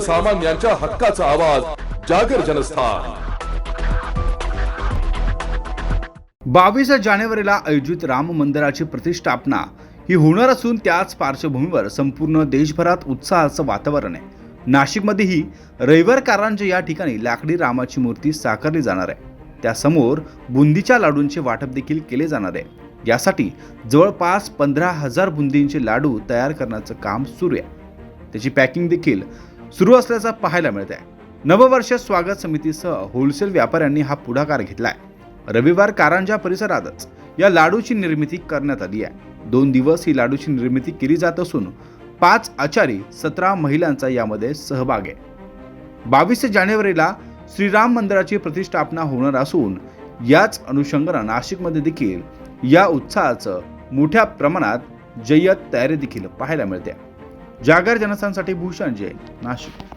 सर्वसामान्यांच्या हक्काचा आवाज जागर जनस्थान. बावीस जानेवारीला आयोजित राम मंदिराची प्रतिष्ठापना ही होणार असून त्याच पार्श्वभूमीवर संपूर्ण देशभरात उत्साहाचं वातावरण आहे. नाशिकमध्येही रविवार कारंजे या ठिकाणी लाकडी रामाची मूर्ती साकारली जाणार आहे. त्यासमोर बुंदीच्या लाडूंचे वाटप देखील केले जाणार आहे. यासाठी जवळपास पंधरा हजार बुंदींचे लाडू तयार करण्याचं काम सुरू आहे. त्याची पॅकिंग देखील सुरू असल्याचं पाहायला मिळत आहे नववर्ष स्वागत समितीसह होलसेल व्यापाऱ्यांनी हा पुढाकार घेतलाय. रविवार कारंजा परिसरातच या लाडूची निर्मिती करण्यात आली आहे. दोन दिवस ही लाडूची निर्मिती केली जात असून पाच आचारी सतरा महिलांचा यामध्ये सहभाग आहे. बावीस जानेवारीला श्रीराम मंदिराची प्रतिष्ठापना होणार असून याच अनुषंगानं नाशिकमध्ये देखील या उत्साहाचं मोठ्या प्रमाणात जय्यत तयारी देखील पाहायला मिळते. जागर जनसांसाठी भूषण जैन नाशिक.